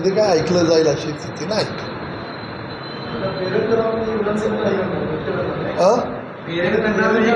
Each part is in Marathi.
मध्ये काय ऐकलं जाईल अशी स्थिती नाही? म्हणजे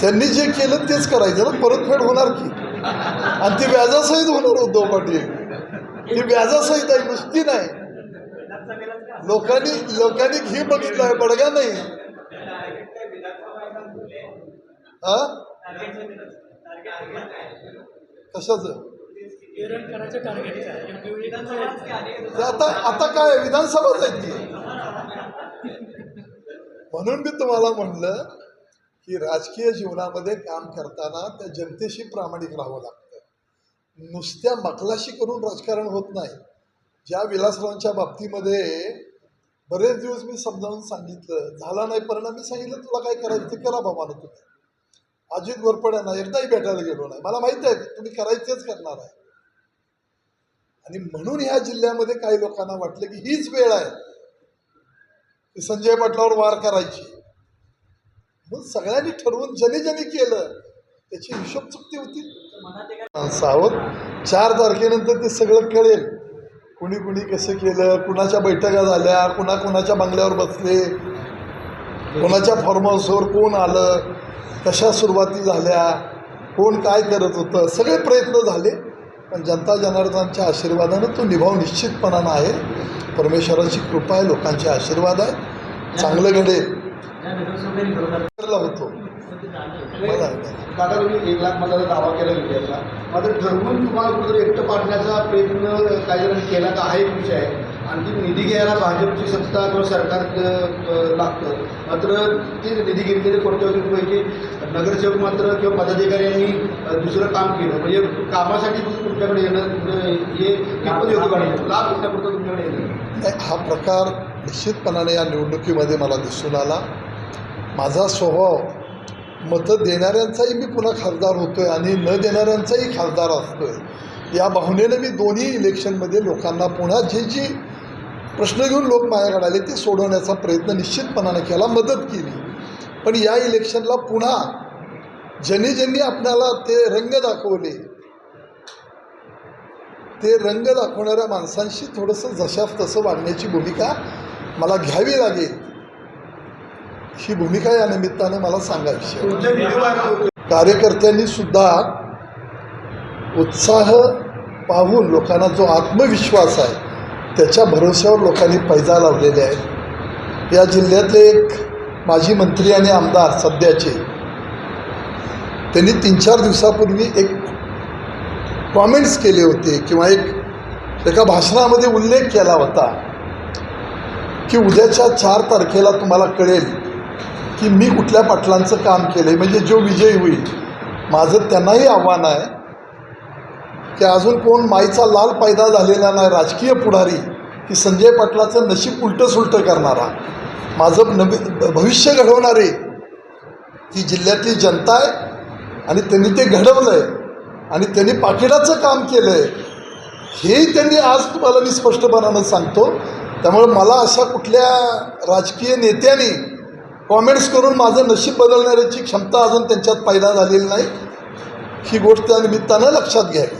त्यांनी जे केलं तेच करायचं ना परतफेड होणार की? आणि ती व्याजासहित होणार उद्धव पाटील. ती व्याजासहित आहे नुसती नाही. लोकांनी लोकांनी घी बघितलं आहे बडगा नाही. हा? कशाचं? आता आता काय विधानसभाच आहे की? म्हणून मी तुम्हाला म्हणलं की राजकीय जीवनामध्ये काम करताना त्या जनतेशी प्रामाणिक राहावं लागतं. नुसत्या मकलाशी करून राजकारण होत नाही. ज्या विलासरावांच्या बाबतीमध्ये बरेच दिवस मी समजावून सांगितलं झाला नाही परिणाम मी सांगितलं तुला काय करायचं? ते करा बाबा ना तुम्ही. अजित घोरपड्यांना एकदाही भेटायला गेलो नाही. मला माहिती आहे तुम्ही करायचेच करणार आहे. आणि म्हणून ह्या जिल्ह्यामध्ये काही लोकांना वाटलं की हीच वेळ आहे की संजय पाटलावर वार करायची. मग सगळ्यांनी ठरवून जने जने केलं. त्याची हिशोब चुकती होती. सावध चार तारखेनंतर ते सगळं कळेल. कुणी कुणी कसं केलं कुणाच्या बैठका झाल्या कुणा कुणाच्या बंगल्यावर बसले कोणाच्या फार्म हाऊसवर कोण आलं कशा सुरुवाती झाल्या कोण काय करत होतं सगळे प्रयत्न झाले. पण जनता जनार्दनाच्या आशीर्वादानं तो निभाव निश्चितपणानं आहे. परमेश्वराची कृपा आहे लोकांचे आशीर्वाद आहे. चांगलं घडेल. होतो. दादा तुम्ही एक लाख मताचा दावा केला विजयाचा. मात्र ठरवून तुम्हाला कुठेतरी एकटं पाडण्याचा प्रयत्न काही जणांनी केला का? हा एक विषय आहे. आणखी निधी घ्यायला भाजपची सत्ता किंवा सरकार लागतं. मात्र ते निधी घेतलेले कोट्यवधींपैकी नगरसेवक मात्र किंवा पदाधिकाऱ्यांनी दुसरं काम केलं. म्हणजे कामासाठी तुमच्याकडे येणं अ, हे कितपत योग्य वाटलं? लाभ घेण्यापुरतं तुमच्याकडे येणं हा प्रकार निश्चितपणाने या निवडणुकीमध्ये मला दिसून आला. माझा स्वभाव मतं देणाऱ्यांचाही मी पुन्हा खासदार होतोय आणि न देणाऱ्यांचाही खासदार असतोय. या भावनेनं मी दोन्ही इलेक्शनमध्ये लोकांना पुन्हा जे जी प्रश्न घेऊन लोक माझ्याकडे आले ते सोडवण्याचा प्रयत्न निश्चितपणानं केला मदत केली. पण या इलेक्शनला पुन्हा ज्यांनी ज्यांनी आपल्याला ते रंग दाखवले ते रंग दाखवणाऱ्या माणसांशी थोडंसं जशास तसं वागण्याची भूमिका मला घ्यावी लागेल. ही भूमिका या निमित्तानं मला सांगायची कार्यकर्त्यांनी सुद्धा उत्साह पाहून लोकांना जो आत्मविश्वास आहे त्याच्या भरोश्यावर लोकांनी पैजा लावलेले आहेत. या जिल्ह्यातले एक माजी मंत्री आणि आमदार सध्याचे. त्यांनी तीन चार दिवसापूर्वी एक कॉमेंट्स केले होते किंवा एक एका भाषणामध्ये उल्लेख केला होता की उद्याच्या चार तारखेला तुम्हाला कळेल की मी कुठल्या पाटलांचं काम केलं आहे म्हणजे जो विजयी होईल माझं त्यांनाही आव्हान आहे की अजून कोण माईचा लाल पैदा झालेला नाही राजकीय पुढारी की संजय पाटलाचं नशीब उलटं सुलटं करणारा. माझं नवी भविष्य घडवणारे ही जिल्ह्यातली जनता आहे आणि त्यांनी ते घडवलं आहे आणि त्यांनी पाकिटाचं काम केलं आहे हेही त्यांनी आज तुम्हाला मी स्पष्टपणानं सांगतो. त्यामुळे मला अशा कुठल्या राजकीय नेत्याने कॉमेंट्स करून माझं नशीब बदलण्याची क्षमता अजून त्यांच्यात पैदा झालेली नाही. ही गोष्ट त्या निमित्तानं लक्षात घ्यावी.